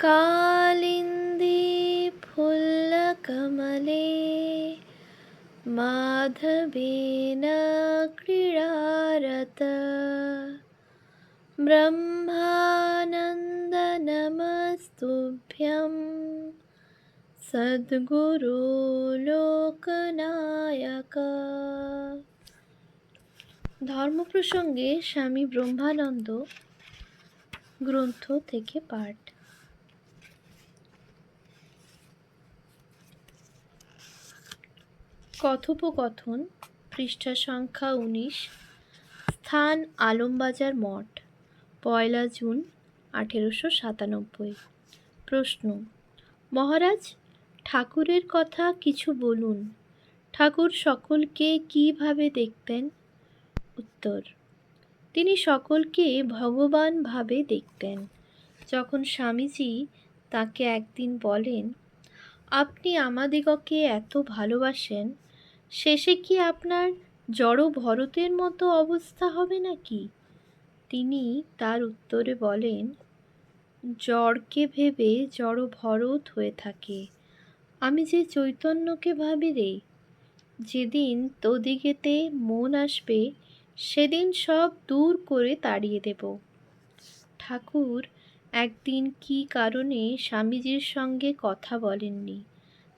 कालिन्दी फुल्लकमले माधवेन क्रीडारत ब्रह्मानन्दनमस्तुभ्यं সদ্গুরু লোকনায়ক ধর্ম প্রসঙ্গে স্বামী ব্রহ্মানন্দ গ্রন্থ থেকে পাঠ কথোপকথন, পৃষ্ঠা সংখ্যা উনিশ, স্থান আলমবাজার মঠ, পয়লা জুন আঠেরোশো সাতানব্বই। প্রশ্ন, মহারাজ, ঠাকুরের কথা কিছু বলুন। ঠাকুর সকলকে কীভাবে দেখতেন? উত্তর, তিনি সকলকে ভগবান ভাবে দেখতেন। যখন স্বামীজি তাকে একদিন বলেন, আপনি আমাদিগকে এত ভালোবাসেন শেষে কি আপনার জড় ভরতের মতো অবস্থা হবে নাকি? তিনি তার উত্তরে বলেন, জড়কে ভেবে জড় ভরত হয়ে থাকে। আমি যে চৈতন্যকে ভাবি রে, যেদিন তোদিগেতে মন আসবে, সেদিন সব দূর করে তাড়িয়ে দেব। ঠাকুর, একদিন কি কারণে স্বামীজির সঙ্গে কথা বলেননি?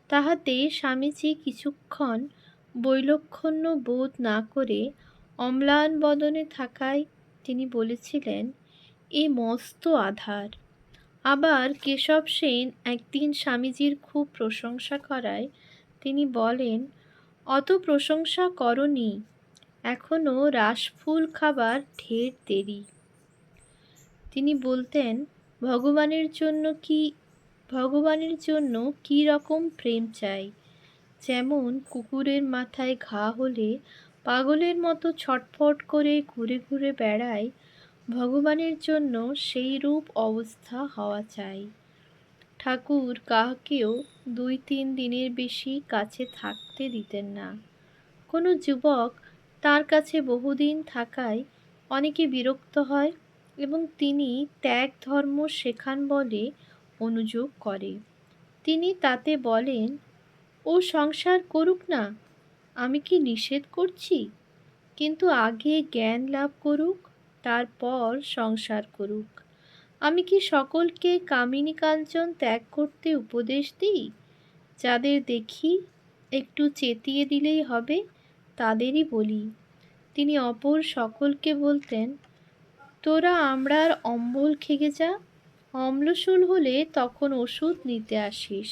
তাহাতে স্বামীজি কিছুক্ষণ বৈলক্ষণ্য বোধ না করে অম্লান বদনে থাকায় তিনি বলেছিলেন, এ মস্ত আধার। আবার কেশব সেন একদিন স্বামীজির খুব প্রশংসা করায় তিনি বলেন, অত প্রশংসা করনি। এখনও রাসফুল খাবার ঢের দেরি তিনি বলতেন, ভগবানের জন্য কি, ভগবানের জন্য কি রকম প্রেম চাই? যেমন কুকুরের মাথায় ঘা হলে পাগলের মতো ছটফট করে ঘুরে ঘুরে বেড়ায়, ভগবানের জন্য সেই রূপ অবস্থা হওয়া চাই। ঠাকুর কাহাকেও দুই তিন দিনের বেশি কাছে থাকতে দিতেন না। কোনো যুবক তার কাছে বহুদিন থাকায় অনেকে বিরক্ত হয় এবং তিনি ত্যাগ ধর্ম শেখান বলে অনুযোগ করে। তিনি তাতে বলেন ও সংসার করুক না, আমি কি নিষেধ করছি? কিন্তু আগে জ্ঞান লাভ করুক, তারপর সংসার করুক। আমি কি সকলকে কামিনী কাঞ্চন ত্যাগ করতে উপদেশ দিই? যাদের দেখি একটু চেতিয়ে দিলেই হবে, তাদেরই বলি। তিনি অপর সকলকে বলতেন, তোরা আমরার অম্বল খেগে যা, অম্লশূল হলে তখন ওষুধ নিতে আসিস।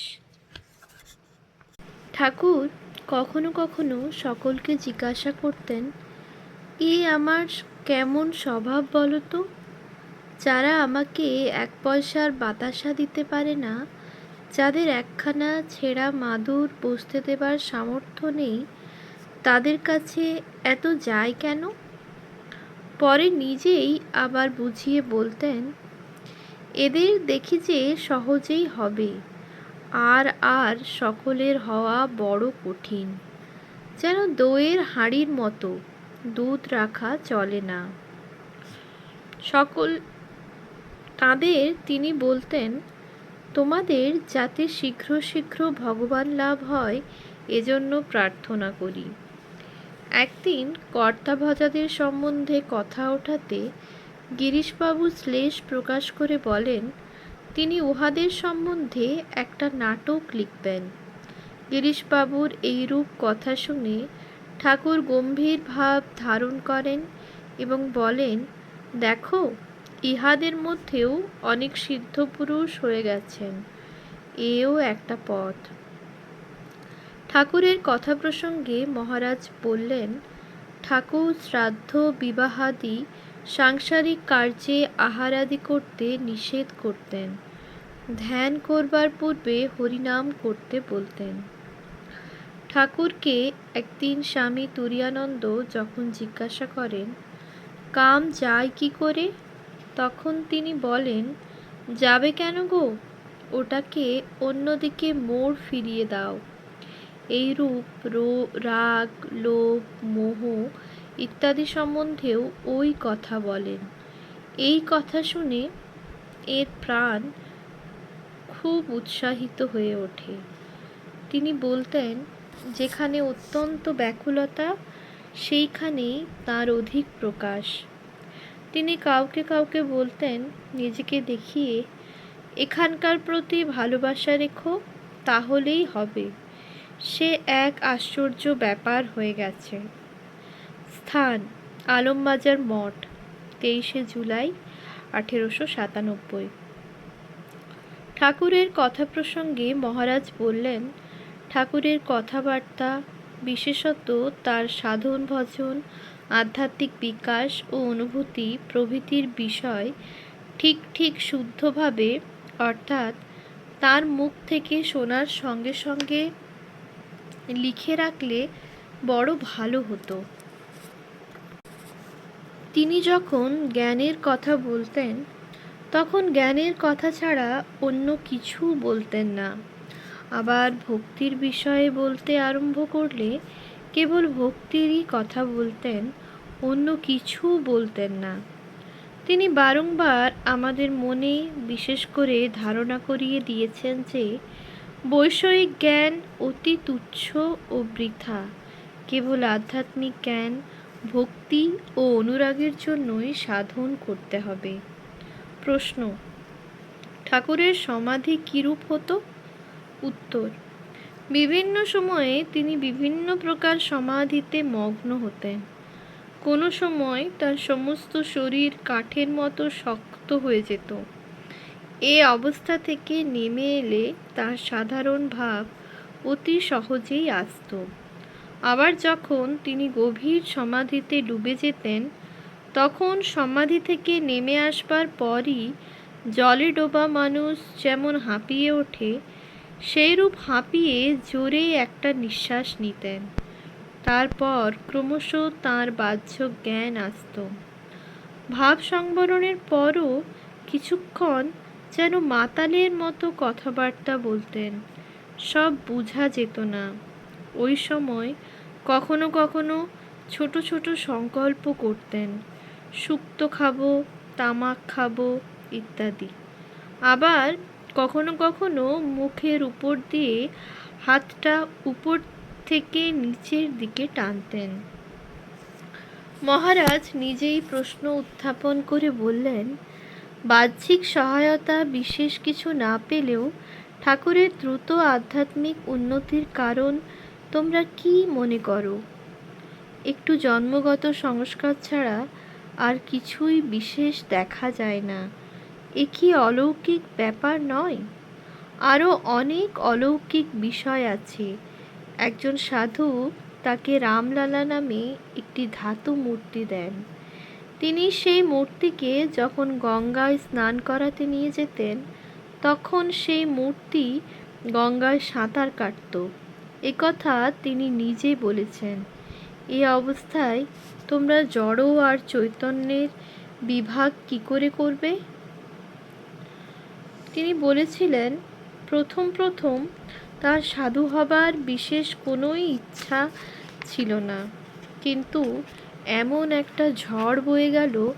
ঠাকুর, কখনো কখনো সকলকে জিজ্ঞাসা করতেন, এ আমার কেমন স্বভাব বলো তো? যারা আমাকে এক পয়সার বাতাসা দিতে পারে না, যাদের একখানা ছেঁড়া মাদুর বসতে দেবার সামর্থ্য নেই, তাদের কাছে এত যায় কেন? পরে নিজেই আবার বুঝিয়ে বলতেন, এদের দেখি যে সহজেই হবে। আর আর সকলের হওয়া বড় কঠিন। যেন দইয়ের হাঁড়ির মতো দুধ রাখা চলে না। সকল তাদের তিনি বলতেন, তোমাদের যাতে শীঘ্র শীঘ্র ভগবান লাভ হয়, এজন্য প্রার্থনা করি। একদিন কর্তাভজাদের সম্বন্ধে কথা ওঠাতে গিরিশবাবু শ্লেষ প্রকাশ করে বলেন তিনি উহাদের সম্বন্ধে একটা নাটক লিখবেন। গিরিশবাবুর এইরূপ কথা শুনে ঠাকুর গম্ভীর ভাব ধারণ করেন এবং বলেন, দেখো, ইহাদের মধ্যেও অনেক সিদ্ধ পুরুষ হয়ে গেছেন। এও একটা পথ। ঠাকুরের কথা প্রসঙ্গে মহারাজ বললেন, ঠাকুর শ্রাদ্ধ বিবাহাদি সাংসারিক কার্যে আহারাদি করতে নিষেধ করতেন। ধ্যান করবার পূর্বে হরিনাম করতে বলতেন। ঠাকুরকে একদিন স্বামী তুরিয়ানন্দ যখন জিজ্ঞাসা করেন, কাম যায় কি করে? তখন তিনি বলেন, যাবে কেন গো? ওটাকে অন্যদিকে মোড় ফিরিয়ে দাও। এইরূপ রো, রাগ, লোভ, মোহ ইত্যাদি সম্বন্ধেও ওই কথা বলেন। এই কথা শুনে এর প্রাণ খুব উৎসাহিত হয়ে ওঠে। তিনি বলতেন, যেখানে অত্যন্ত ব্যাকুলতা সেইখানেই তার অধিক প্রকাশ। তিনি কাউকে কাউকে বলতেন, নিজেকে দেখিয়ে এখানকার প্রতি ভালোবাসা রেখো, তাহলেই হবে। সে এক আশ্চর্য ব্যাপার হয়ে গেছে। স্থান, আলমবাজার মঠ, তেইশে জুলাই, আঠেরোশো সাতানব্বই। ঠাকুরের কথা প্রসঙ্গে মহারাজ বললেন, ঠাকুরের কথাবার্তা, বিশেষত তার সাধন ভজন, আধ্যাত্মিক বিকাশ ও অনুভূতি প্রভৃতির বিষয় ঠিক ঠিক শুদ্ধভাবে, অর্থাৎ তার মুখ থেকে শোনার সঙ্গে সঙ্গে লিখে রাখলে বড় ভালো হতো। তিনি যখন জ্ঞানের কথা বলতেন তখন জ্ঞানের কথা ছাড়া অন্য কিছু বলতেন না। আবার ভক্তির বিষয়ে বলতে আরম্ভ করলে কেবল ভক্তিরই কথা বলতেন, অন্য কিছু বলতেন না। তিনি বারংবার আমাদের মনে বিশেষ করে ধারণা করিয়ে দিয়েছেন যে, বৈষয়িক জ্ঞান অতি তুচ্ছ ও বৃথা। কেবল আধ্যাত্মিক জ্ঞান, ভক্তি ও অনুরাগের জন্যই সাধন করতে হবে। প্রশ্ন। ঠাকুরের সমাধি কীরূপ হতো? উত্তর, বিভিন্ন সময়ে তিনি বিভিন্ন প্রকার সমাধিতে মগ্ন হতেন। কোনো সময় তার সমস্ত শরীর কাঠের মতো শক্ত হয়ে যেত। এ অবস্থা থেকে নেমে এলে তার সাধারণ ভাব অতি সহজেই আসত। আবার যখন তিনি গভীর সমাধিতে ডুবে যেতেন তখন সমাধি থেকে নেমে আসবার পরই জলে ডোবা মানুষ যেমন হাঁপিয়ে ওঠে, সেইরূপ হাঁপিয়ে জোরে একটা নিঃশ্বাস নিতেন। তারপর ক্রমশ তাঁর বাহ্য জ্ঞান আসত। ভাব সংবরণের পরও কিছুক্ষণ যেন মাতালের মতো কথাবার্তা বলতেন, সব বোঝা যেত না। ওই সময় কখনো কখনো ছোট ছোট সংকল্প করতেন। শুক্তো খাব, তামাক খাব ইত্যাদি। আবার কখনো কখনো মুখের উপর দিয়ে হাতটা উপর থেকে নিচের দিকে টানতেন। মহারাজ নিজেই প্রশ্ন উত্থাপন করে বললেন, বাহ্যিক সহায়তা বিশেষ কিছু না পেলেও ঠাকুরের দ্রুত আধ্যাত্মিক উন্নতির কারণ তোমরা কি মনে করো? একটু জন্মগত সংস্কার ছাড়া আর কিছুই বিশেষ দেখা যায় না। এ কি অলৌকিক ব্যাপার নয়? আরও অনেক অলৌকিক বিষয় আছে। একজন সাধু তাকে রামলালা নামে একটি ধাতু মূর্তি দেন। তিনি সেই মূর্তিকে যখন গঙ্গায় স্নান করাতে নিয়ে যেতেন, তখন সেই মূর্তি গঙ্গায় সাঁতার কাটত। একথা তিনি নিজে বলেছেন। এই অবস্থায় তোমরা জড় আর চৈতন্যের বিভাগ কি করে করবে? তিনি বলেছিলেন, প্রথম প্রথম তার সাধু হবার বিশেষ কোনোই ইচ্ছা ছিল না। কিন্তু এমন একটা ঝড় বয়ে গেল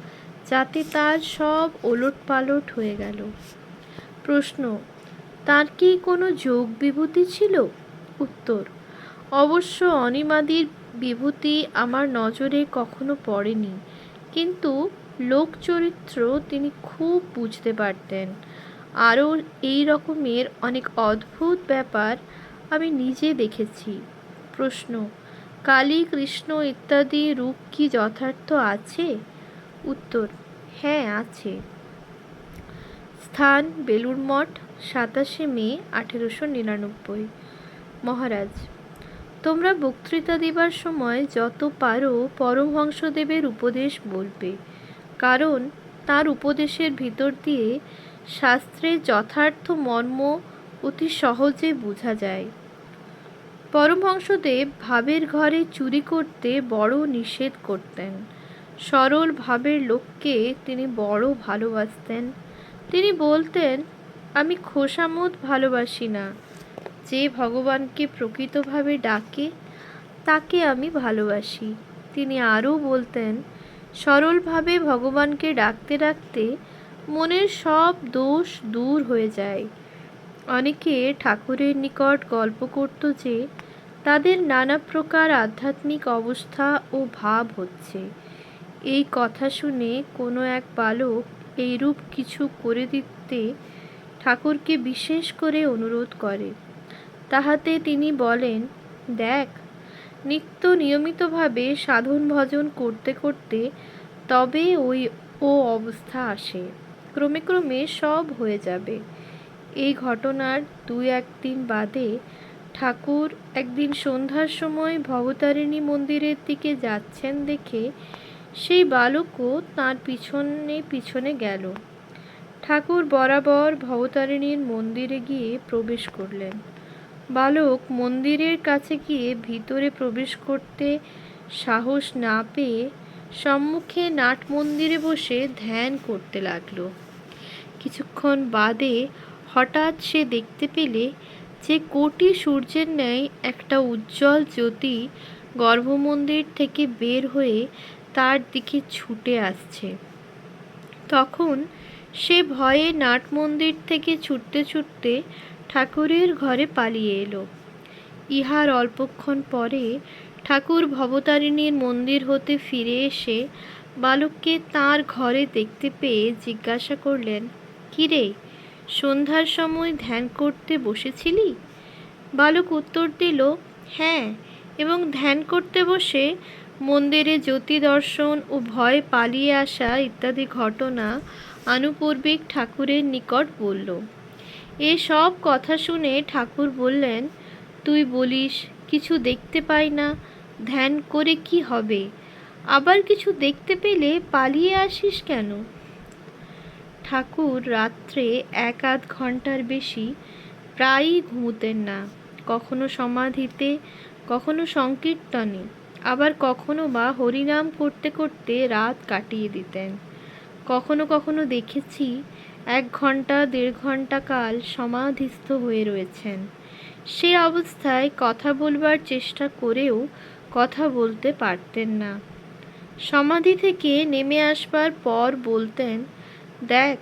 যাতে তার সব ওলট পালট হয়ে গেল। প্রশ্ন, তার কি কোনো যোগ বিভূতি ছিল? উত্তর, অবশ্য অনিমাদির বিভূতি আমার নজরে কখনো পড়েনি। কিন্তু লোক চরিত্র তিনি খুব বুঝতে পারতেন। আরও এই রকমের অনেক অদ্ভুত ব্যাপার আমি নিজে দেখেছি। প্রশ্ন, কালী, কৃষ্ণ ইত্যাদি রূপ কি যথার্থ আছে? উত্তর হ্যাঁ আছে। স্থান বেলুর মঠ, সাতাশে মে, আঠেরোশো নিরানব্বই। মহারাজ তোমরা বক্তৃতা দেবার সময় যত পারো পরমহংসদেবের উপদেশ বলবে। কারণ তার উপদেশের ভিতর দিয়ে শাস্ত্রের যথার্থ মর্ম অতি সহজে বোঝা যায়। পরমহংসদেব ভাবের ঘরে চুরি করতে বড় নিষেধ করতেন। সরল ভাবের লোককে তিনি বড় ভালোবাসতেন। তিনি বলতেন, আমি খোসামত ভালোবাসি না। যে ভগবানকে প্রকৃতভাবে ডাকে, তাকে আমি ভালোবাসি। তিনি আরও বলতেন, সরলভাবে ভগবানকে ডাকতে ডাকতে মনের সব দোষ দূর হয়ে যায়। অনেকে ঠাকুরের নিকট গল্প করত যে, তাদের নানা প্রকার আধ্যাত্মিক অবস্থা ও ভাব হচ্ছে। এই কথা শুনে কোনো এক বালক এইরূপ কিছু করে দিতে ঠাকুরকে বিশেষ করে অনুরোধ করে। তাহাতে তিনি বলেন, দেখ, নিত্য নিয়মিতভাবে সাধন ভজন করতে করতে তবে ওই ও অবস্থা আসে। ক্রমে ক্রমে সব হয়ে যাবে। এই ঘটনার দুই একদিন বাদে ঠাকুর একদিন সন্ধ্যার সময় ভবতারিণী মন্দিরের দিকে যাচ্ছেন দেখে সেই বালকও তার পিছনে পিছনে গেল। ঠাকুর বরাবর ভবতারিণীর মন্দিরে গিয়ে প্রবেশ করলেন। বালক মন্দিরের কাছে গিয়ে ভিতরে প্রবেশ করতে সাহস না পেয়ে সম্মুখে নাট মন্দিরে বসে ধ্যান করতে লাগল। কিছুক্ষণ বাদে হঠাৎ সে দেখতে পেলে যে কোটি সূর্যের ন্যায় একটা উজ্জ্বল জ্যোতি গর্ভমন্দির থেকে বের হয়ে তার দিকে ছুটে আসছে। তখন সে ভয়ে নাট মন্দির থেকে ছুটতে ছুটতে ঠাকুরের ঘরে পালিয়ে এলো। ইহার অল্পক্ষণ পরে ঠাকুর ভবতারিণীর মন্দির হতে ফিরে এসে বালককে তার ঘরে দেখতে পেয়ে জিজ্ঞাসা করলেন কিরে সন্ধ্যার সময় ধ্যান করতে বসেছিলি? বালক উত্তর দিল হ্যাঁ এবং ধ্যান করতে বসে মন্দিরে জ্যোতি দর্শন ও ভয় পালিয়ে আসা ইত্যাদি ঘটনা আনুপূর্বিক ঠাকুরের নিকট বলল। এ সব কথা শুনে ঠাকুর বললেন, তুই বলিস, কিছু দেখতে পাই না, ধ্যান করে কি হবে? আবার কিছু দেখতে পেলে পালিয়ে আসিস কেন? ঠাকুর রাত্রে এক আধ ঘণ্টার বেশি প্রায়ই ঘুমুতেন না, কখনো সমাধিতে, কখনো সংকীর্তনে, আবার কখনো বা হরিনাম করতে করতে রাত কাটিয়ে দিতেন। কখনো কখনো দেখেছি এক ঘণ্টা দেড় ঘণ্টা কাল সমাধিস্থ হয়ে রয়েছেন। সে অবস্থায় কথা বলবার চেষ্টা করেও কথা বলতে পারতেন না। সমাধি থেকে নেমে আসবার পর বলতেন, দেখ,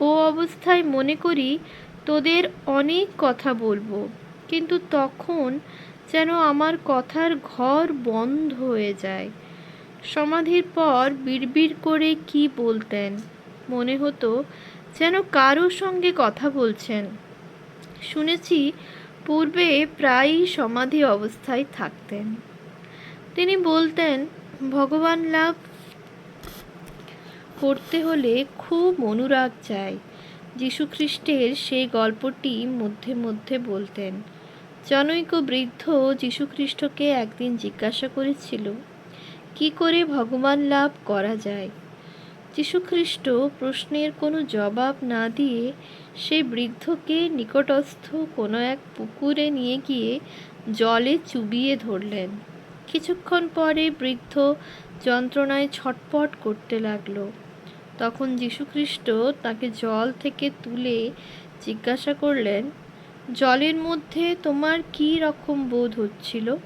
ও অবস্থায় মনে করি তোদের অনেক কথা বলব, কিন্তু তখন যেন আমার কথার ঘর বন্ধ হয়ে যায়। সমাধির পর বিড়বিড় করে কি বলতেন? মনে হতো যেন কারও সঙ্গে কথা বলছেন। শুনেছি পূর্বে প্রায়ই সমাধি অবস্থায় থাকতেন। তিনি বলতেন, ভগবান লাভ করতে হলে খুব অনুরাগ চাই। যীশুখ্রিস্টের সেই গল্পটি মধ্যে মধ্যে বলতেন। জনৈক বৃদ্ধ যীশুখ্রিস্টকে একদিন জিজ্ঞাসা করেছিল, কি করে ভগবান লাভ করা যায়? যীশুখ্রিস্ট প্রশ্নের কোনো জবাব না দিয়ে সেই বৃদ্ধকে নিকটস্থ কোনো এক পুকুরে নিয়ে গিয়ে জলে চুবিয়ে ধরলেন। কিছুক্ষণ পরে বৃদ্ধ যন্ত্রণায় ছটপট করতে লাগল। তখন যীশুখ্রিস্ট তাকে জল থেকে তুলে জিজ্ঞাসা করলেন, জলের মধ্যে তোমার কী রকম বোধ হচ্ছিল?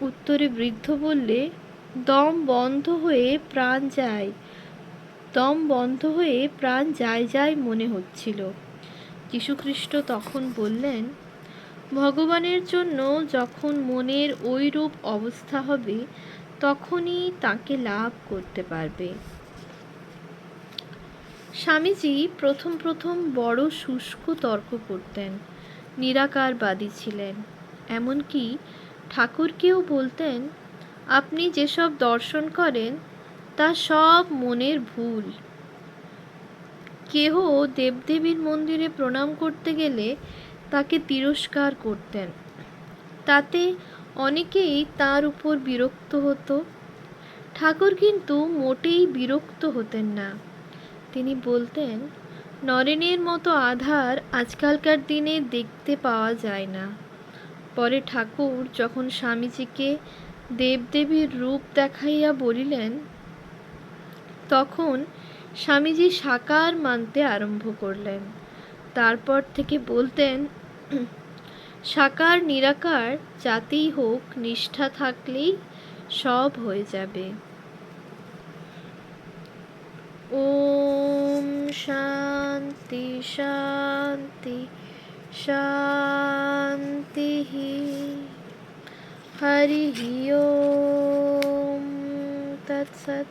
উত্তরে বৃদ্ধ বললে, দম বন্ধ হয়ে প্রাণ যায় দম বন্ধ হয়ে প্রাণ যায় যায় মনে হচ্ছিল। যীশুখ্রিস্ট তখন বললেন, ভগবানের জন্য যখন মনের ওই রূপ অবস্থা হবে, তখনই তাকে লাভ করতে পারবে। স্বামীজি প্রথম প্রথম বড় শুষ্ক তর্ক করতেন, নিরাকারবাদী ছিলেন। এমনকি ঠাকুরকেও বলতেন, আপনি যেসব দর্শন করেন তা সব মনের ভুল। কেহ দেবদেবীর মন্দিরে প্রণাম করতে গেলে তাকে তিরস্কার করতেন। তাতে অনেকেই তার উপর বিরক্ত হতো। ঠাকুর কিন্তু মোটেই বিরক্ত হতেন না। তিনি বলতেন, নরেনের মতো আধার আজকালকার দিনে দেখতে পাওয়া যায় না। পরে ঠাকুর যখন স্বামীজিকে দেবদেবীর রূপ দেখাইয়া বলিলেন তখন স্বামীজি সাকার মানতে আরম্ভ করলেন। তারপর থেকে বলতেন, সাকার নিরাকার যাতেই হোক, নিষ্ঠা থাকলেই সব হয়ে যাবে। ওম শান্তি শান্তি শান্তি হরি ওম, তৎসৎ।